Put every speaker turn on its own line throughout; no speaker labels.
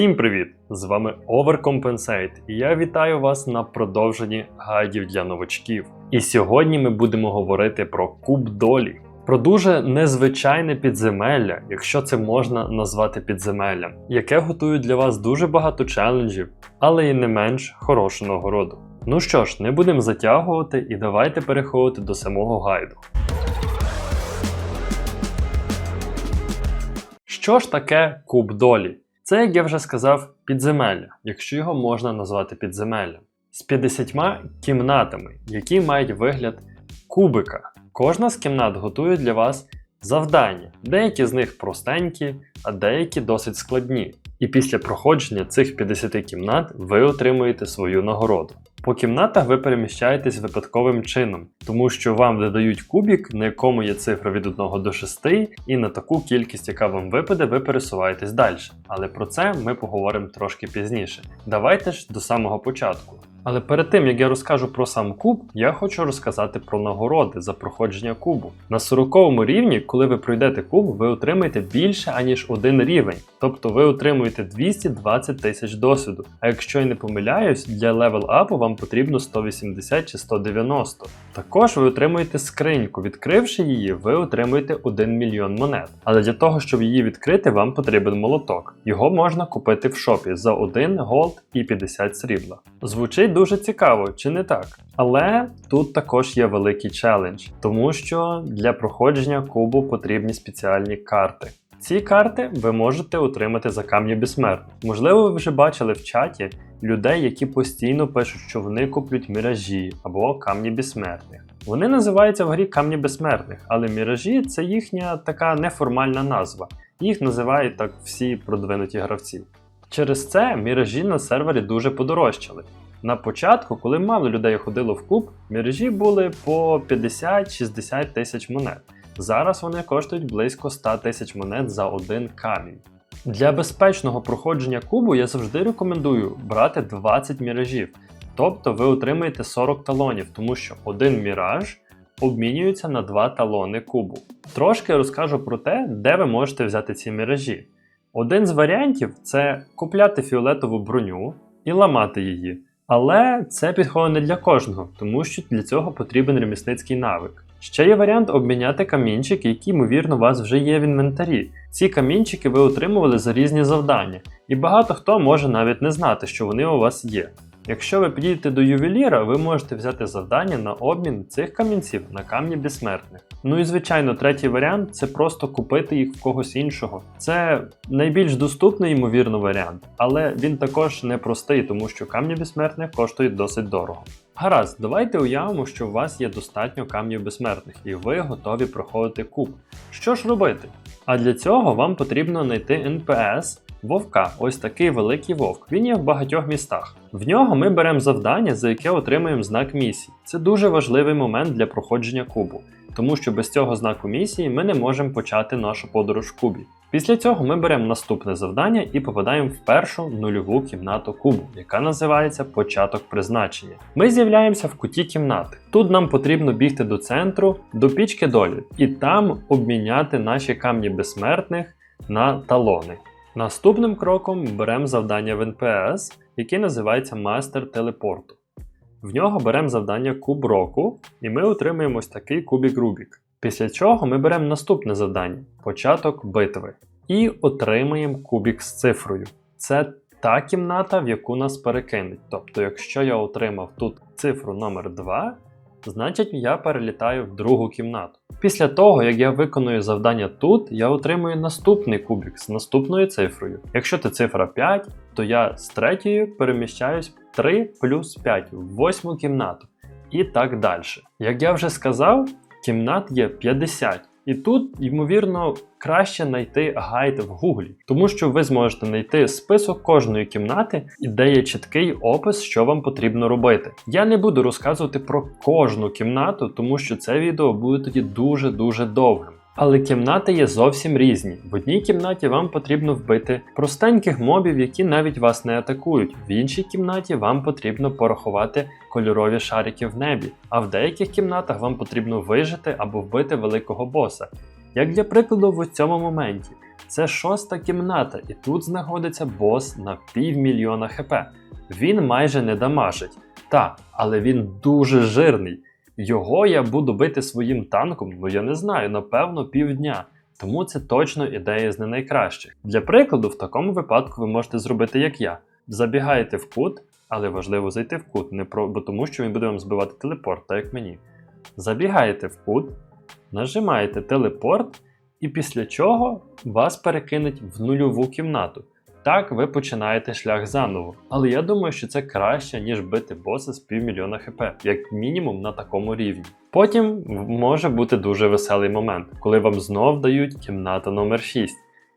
Всім привіт! З вами Overcompensate і я вітаю вас на продовженні гайдів для новачків. І сьогодні ми будемо говорити про куб долі, про дуже незвичайне підземелля, якщо це можна назвати підземеллям, яке готує для вас дуже багато челенджів, але і не менш хорошу нагороду. Ну що ж, не будемо затягувати і давайте переходити до самого гайду. Що ж таке куб долі? Це, як я вже сказав, підземелля, якщо його можна назвати підземеллям, з 50 кімнатами, які мають вигляд кубика. Кожна з кімнат готує для вас завдання. Деякі з них простенькі, а деякі досить складні. І після проходження цих 50 кімнат ви отримуєте свою нагороду. По кімнатах ви переміщаєтесь випадковим чином, тому що вам додають кубік, на якому є цифра від 1 до 6, і на таку кількість, яка вам випаде, ви пересуваєтесь далі. Але про це ми поговоримо трошки пізніше. Давайте ж до самого початку. Але перед тим як я розкажу про сам куб, я хочу розказати про нагороди за проходження кубу. На 40 рівні, коли ви пройдете куб, ви отримаєте більше аніж один рівень, тобто ви отримуєте 220 тисяч досвіду. А якщо я не помиляюсь, для левел апу вам потрібно 180 чи 190. Також ви отримуєте скриньку. Відкривши її, ви отримуєте 1 мільйон монет. Але для того, щоб її відкрити, вам потрібен молоток. Його можна купити в шопі за 1 голд і 50 срібла. Звучить дуже цікаво, чи не так? Але тут також є великий челендж, тому що для проходження кубу потрібні спеціальні карти. Ці карти ви можете отримати за камні безсмертних. Можливо, ви вже бачили в чаті людей, які постійно пишуть, що вони куплять міражі або камні безсмертних. Вони називаються в грі камні безсмертних, але міражі це їхня така неформальна назва. Їх називають так всі продвинуті гравці. Через це міражі на сервері дуже подорожчали. На початку, коли мало людей ходило в клуб, мережі були по 50-60 тисяч монет. Зараз вони коштують близько 100 тисяч монет за один камінь. Для безпечного проходження кубу я завжди рекомендую брати 20 міражів, тобто ви отримаєте 40 талонів, тому що один міраж обмінюється на 2 талони кубу. Трошки розкажу про те, де ви можете взяти ці міражі. Один з варіантів це купляти фіолетову броню і ламати її. Але це підходить не для кожного, тому що для цього потрібен ремісницький навик. Ще є варіант обміняти камінчики, які, ймовірно, у вас вже є в інвентарі. Ці камінчики ви отримували за різні завдання, і багато хто може навіть не знати, що вони у вас є. Якщо ви підійдете до ювеліра, ви можете взяти завдання на обмін цих камінців на камні безсмертних. Ну і звичайно, третій варіант це просто купити їх в когось іншого. Це найбільш доступний, ймовірно, варіант, але він також непростий, тому що камні безсмертних коштують досить дорого. Гаразд, давайте уявимо, що у вас є достатньо камнів безсмертних, і ви готові проходити куб. Що ж робити? А для цього вам потрібно знайти НПС. Вовка, ось такий великий вовк. Він є в багатьох містах. В нього ми беремо завдання, за яке отримуємо знак місії. Це дуже важливий момент для проходження кубу, тому що без цього знаку місії ми не можемо почати нашу подорож в кубі. Після цього ми беремо наступне завдання і попадаємо в першу нульову кімнату кубу, яка називається Початок призначення. Ми з'являємося в куті кімнати. Тут нам потрібно бігти до центру, до пічки долі, і там обміняти наші камні безсмертних на талони. Наступним кроком беремо завдання в НПС, яке називається Мастер телепорту. В нього беремо завдання куб року, і ми отримуємо ось такий кубік Рубік. Після чого ми беремо наступне завдання початок битви. І отримуємо кубік з цифрою. Це та кімната, в яку нас перекинуть. Тобто, якщо я отримав тут цифру номер 2 значить я перелітаю в другу кімнату. Після того, як я виконую завдання тут, я отримую наступний кубик з наступною цифрою. Якщо це цифра 5, то я з третьою переміщаюсь 3 плюс 5 в восьму кімнату. І так далі. Як я вже сказав, кімнат є 50. І тут, ймовірно, краще знайти гайд в Гуглі, тому що ви зможете знайти список кожної кімнати, і де є чіткий опис, що вам потрібно робити. Я не буду розказувати про кожну кімнату, тому що це відео буде тоді дуже-дуже довгим. Але кімнати є зовсім різні. В одній кімнаті вам потрібно вбити простеньких мобів, які навіть вас не атакують. В іншій кімнаті вам потрібно порахувати кольорові шарики в небі, а в деяких кімнатах вам потрібно вижити або вбити великого боса. Як для прикладу, в цьому моменті. Це шоста кімната, і тут знаходиться бос на півмільйона хп. Він майже не дамажить. Та, але він дуже жирний. Його я буду бити своїм танком, ну я не знаю, напевно, півдня. Тому це точно ідея з не найкращих. Для прикладу, в такому випадку ви можете зробити як я. Забігаєте в кут, але важливо зайти в кут, не про, бо тому що він буде вам збивати телепорт, так як мені. Забігаєте в кут, нажимаєте телепорт, і після чого вас перекинуть в нульову кімнату. Так ви починаєте шлях заново. Але я думаю, що це краще, ніж бити боса з півмільйона хп, як мінімум на такому рівні. Потім може бути дуже веселий момент, коли вам знов дають кімната номер 6.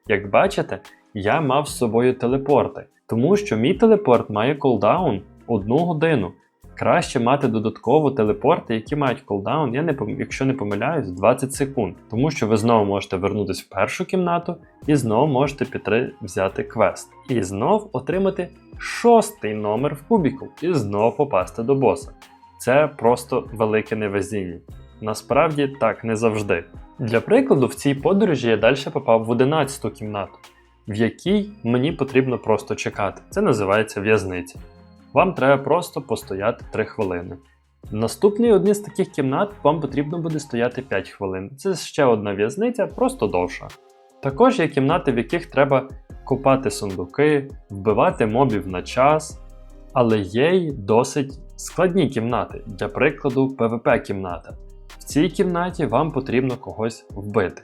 Як бачите, я мав з собою телепорти, тому що мій телепорт має колдаун одну годину. Краще мати додатково телепорти, які мають колдаун, я не якщо не помиляюсь, 20 секунд. Тому що ви знову можете вернутися в першу кімнату і знову можете піти взяти квест. І знов отримати шостий номер в кубіку, і знов попасти до боса. Це просто велике невезіння. Насправді так не завжди. Для прикладу, в цій подорожі я далі попав в 11 кімнату, в якій мені потрібно просто чекати. Це називається в'язниця. Вам треба просто постояти 3 хвилини. В наступній одній з таких кімнат вам потрібно буде стояти 5 хвилин. Це ще одна в'язниця, просто довша. Також є кімнати, в яких треба копати сундуки, вбивати мобів на час, але є й досить складні кімнати, для прикладу, PvP-кімната. В цій кімнаті вам потрібно когось вбити.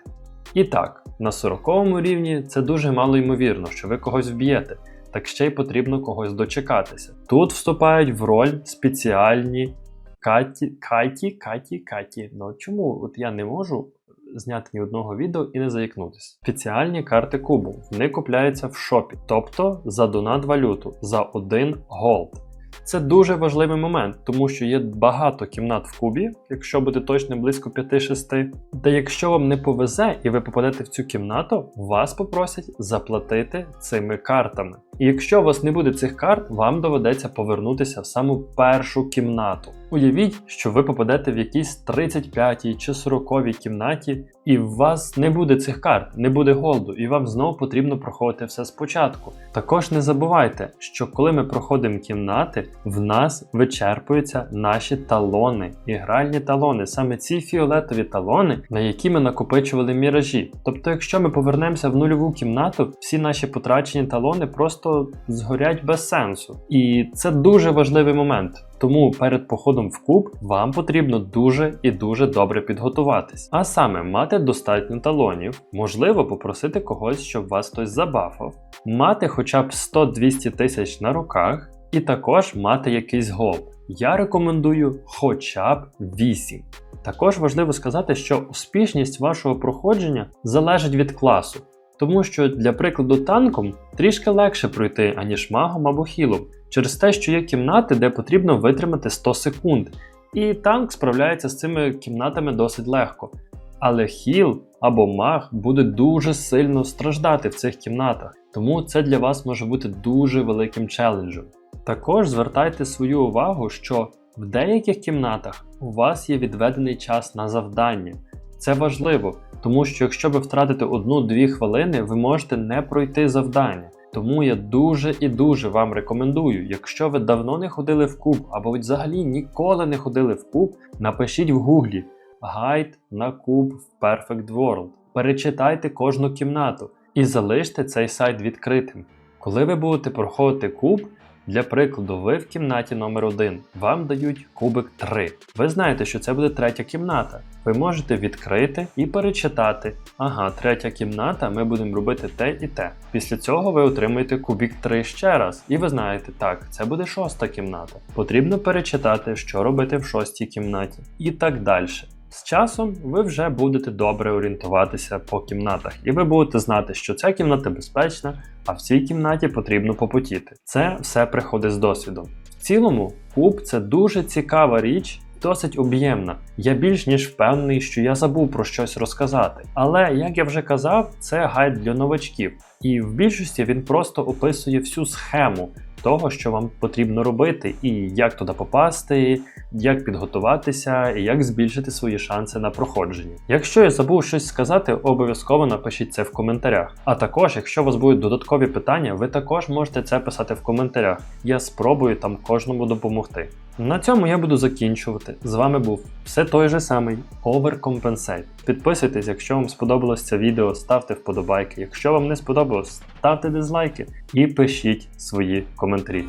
І так, на 40 рівні це дуже мало ймовірно, що ви когось вб'єте, так ще й потрібно когось дочекатися. Тут вступають в роль спеціальні Каті, Каті, Каті, Каті. Ну чому от я не можу зняти ні одного відео і не заїкнутися? Спеціальні карти кубу. Вони купляються в шопі, тобто за донат валюту, за один голд. Це дуже важливий момент, тому що є багато кімнат в кубі, якщо буде точним, близько 5-6. Та якщо вам не повезе і ви попадете в цю кімнату, вас попросять заплатити цими картами. І якщо у вас не буде цих карт, вам доведеться повернутися в саму першу кімнату. Уявіть, що ви попадете в якійсь 35-й чи 40-й кімнаті, і у вас не буде цих карт, не буде голду, і вам знову потрібно проходити все спочатку. Також не забувайте, що коли ми проходимо кімнати, в нас вичерпуються наші талони, ігральні талони, саме ці фіолетові талони, на які ми накопичували міражі. Тобто, якщо ми повернемося в нульову кімнату, всі наші потрачені талони просто згорять без сенсу. І це дуже важливий момент. Тому перед походом в куб вам потрібно дуже і дуже добре підготуватись. А саме мати достатньо талонів, можливо, попросити когось, щоб вас хтось забафав, мати хоча б 100-200 тисяч на руках, і також мати якийсь голд. Я рекомендую хоча б 8. Також важливо сказати, що успішність вашого проходження залежить від класу. Тому що для прикладу танком трішки легше пройти, аніж магом або хілом, через те, що є кімнати, де потрібно витримати 100 секунд. І танк справляється з цими кімнатами досить легко. Але хіл або маг буде дуже сильно страждати в цих кімнатах, тому це для вас може бути дуже великим челенджем. Також звертайте свою увагу, що в деяких кімнатах у вас є відведений час на завдання. Це важливо, тому що якщо ви втратите 1-2 хвилини, ви можете не пройти завдання. Тому я дуже і дуже вам рекомендую, якщо ви давно не ходили в куб, або взагалі ніколи не ходили в куб, напишіть в гуглі гайд на куб в Perfect World. Перечитайте кожну кімнату і залиште цей сайт відкритим. Коли ви будете проходити куб, для прикладу, ви в кімнаті номер 1 вам дають кубик 3. Ви знаєте, що це буде третя кімната. Ви можете відкрити і перечитати. Ага, третя кімната, ми будемо робити те і те. Після цього ви отримуєте кубік 3 ще раз. І ви знаєте, так, це буде шоста кімната. Потрібно перечитати, що робити в шостій кімнаті. І так далі. З часом ви вже будете добре орієнтуватися по кімнатах, і ви будете знати, що ця кімната безпечна, а в цій кімнаті потрібно попотіти. Це все приходить з досвідом. В цілому, куб це дуже цікава річ, досить об'ємна. Я більш ніж впевнений, що я забув про щось розказати. Але, як я вже казав, це гайд для новачків. І в більшості він просто описує всю схему, того, що вам потрібно робити, і як туди попасти, як підготуватися, і як збільшити свої шанси на проходження. Якщо я забув щось сказати, обов'язково напишіть це в коментарях. А також, якщо у вас будуть додаткові питання, ви також можете це писати в коментарях. Я спробую там кожному допомогти. На цьому я буду закінчувати. З вами був все той же самий Overcompensate. Підписуйтесь, якщо вам сподобалось це відео, ставте вподобайки. Якщо вам не сподобалось, ставте дизлайки і пишіть свої коментарі.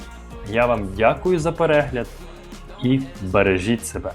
Я вам дякую за перегляд і бережіть себе.